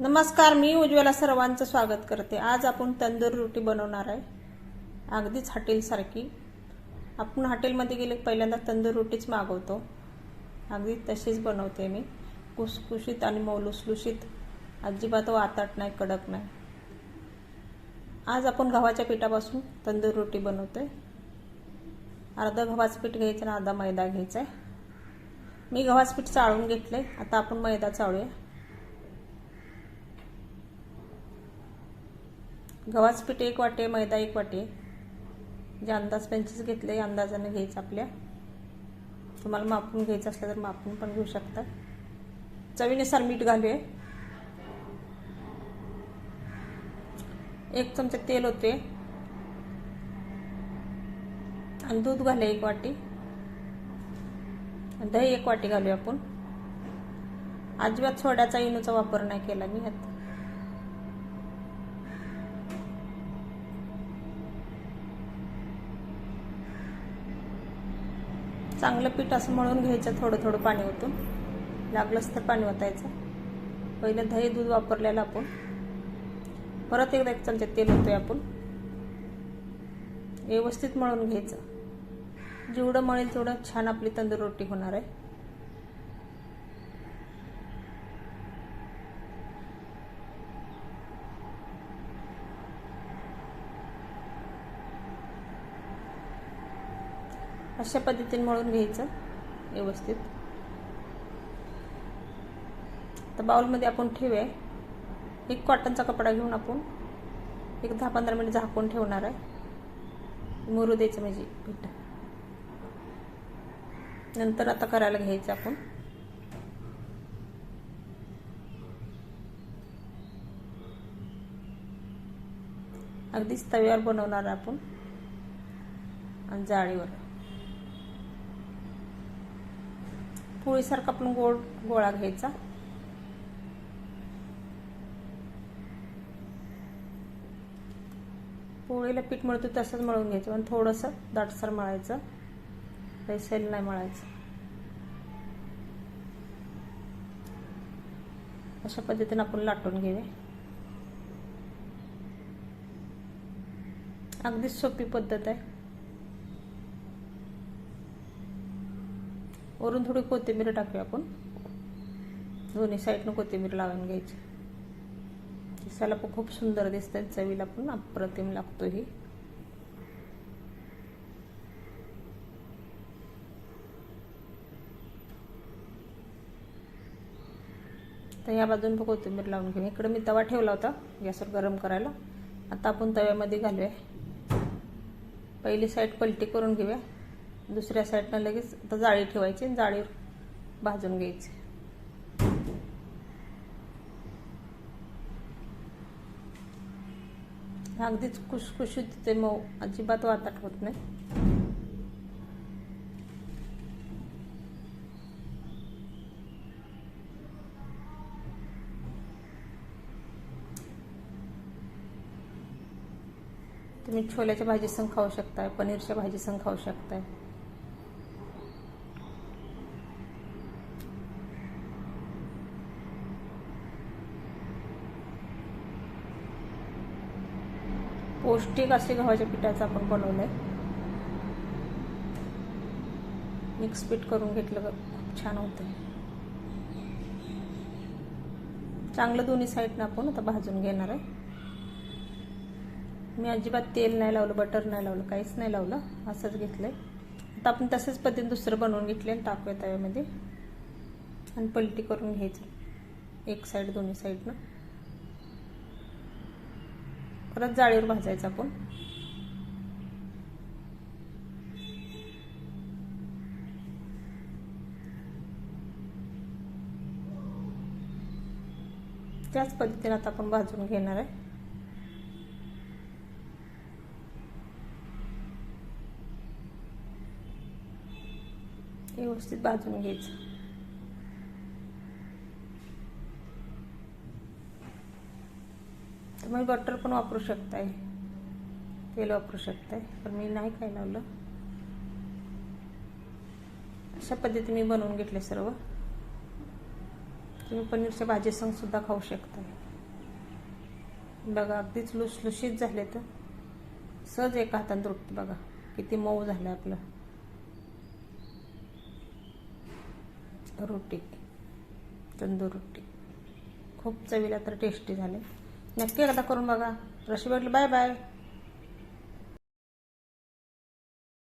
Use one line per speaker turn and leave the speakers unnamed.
नमस्कार मी उज्ज्वला सर्वांचं स्वागत करते. आज आपण तंदूर रोटी बनवणार आहे. अगदीच हॉटेलसारखी. आपण हॉटेलमध्ये गेले पहिल्यांदा तंदूर रोटीच मागवतो. अगदी तशीच बनवते मी. कुसकुशीत आणि मौलुसलुशीत. अजिबात वाताट नाही कडक नाही. आज आपण गव्हाच्या पिठापासून तंदूर रोटी बनवतोय. अर्धा गव्हाचं पीठ घ्यायचं आणि अर्धा मैदा घ्यायचा आहे. मी गव्हाचं पीठ चाळून आहे आता आपण मैदा चाळूया. गव्हाचं पीठ एक वाटे मैदा एक वाटे. जे अंदाज पेन्सिल्स घेतले अंदाजाने घ्यायचं आपल्या. तुम्हाला मापून घ्यायचं असलं तर मापून पण घेऊ शकता. चवीनुसार मीठ घालूया. एक चमचा तेल होते आणि दूध घालूया एक वाटी. दही एक वाटी घालूया आपण. अजिबात सोड्याचा इनूचा वापर नाही केला मी ह्यात. चांगलं पीठ असं मळून घ्यायचं थोडं थोडं पाणी ओतून. लागलंच तर पाणी ओतायचं. पहिलं दही दूध वापरलेलं आपण. परत एकदा एक चमचा तेल होतोय आपण. व्यवस्थित मळून घ्यायचं. जेवढं मळेल तेवढं छान आपली तंदूर रोटी होणार आहे. अशा पद्धतीने मळून घ्यायचं व्यवस्थित. तर बाउलमध्ये आपण ठेवूया. एक कॉटनचा कपडा घेऊन आपण एक दहा पंधरा मिनिट झाकून ठेवणार आहे. मुरू द्यायचं म्हणजे पीठ. नंतर आता करायला घ्यायचं आपण. अगदीच तव्यावर बनवणार आपण. आणि जाळीवर. पोळीसारखा आपण गोळ गोळा घ्यायचा. पोळीला पीठ मळतो तसंच मळून घ्यायचं पण थोडंसं दाटसर मळायचं. पैसेल नाही मळायचं. अशा पद्धतीने आपण लाटून घेऊया. अगदीच सोपी पद्धत आहे. वरून थोडी कोथिंबीर टाकूया आपण. दोन्ही साईडनं कोथिंबीर लावून घ्यायची. दिसायला पण खूप सुंदर दिसतंय चवीला पण अप्रतिम लागतो ही. तर या बाजून पण कोथिंबीर लावून घेऊया इकडे मी तवा ठेवला होता गॅसवर गरम करायला. आता आपण तव्यामध्ये घालूया. पहिली साईड पलटी करून घेऊया. दुसऱ्या साईडनं लगेच आता जाळी ठेवायची आणि जाळीवर भाजून घ्यायची. अगदीच खुशखुशीत ते मऊ. अजिबात वाताट होत नाही. तुम्ही छोल्याच्या भाजी संग खाऊ शकताय पनीरच्या भाजी संग खाऊ शकताय. पौष्टिक असे गव्हाच्या पिठाचं आपण बनवलं आहे मिक्स पीठ करून घेतलं खूप छान होतं चांगलं दोन्ही साईडनं आपण आता भाजून घेणार आहे. मी अजिबात तेल नाही लावलं बटर नाही लावलं काहीच नाही लावलं असंच घेतलंय. आता आपण तसंच पद्धतीने दुसरं बनवून घेतले आणि टाकूया तव्यामध्ये आणि पलटी करून घ्यायचं. एक साईड दोन्ही साईडनं. परत जाळीवर भाजायचं आपण. त्याच पद्धतीने आता आपण भाजून घेणार आहे. व्यवस्थित भाजून घ्यायचं. तुम्ही बटर पण वापरू शकताय. तेल वापरू शकताय. पण मी नाही काय लावलं. अशा पद्धतीने बनवून घेतले सर्व. तुम्ही पनीरच्या भाजीसंग सुद्धा खाऊ शकताय. बघा अगदीच लुसलुशीत झाले तर. सहज एका हातात तुटते बघा. किती मऊ झालं आपलं. रोटी. तंदूर रोटी. खूप चवीला तर टेस्टी झाले. नक्की एकदा करून बघा. रशी भेटली बाय बाय.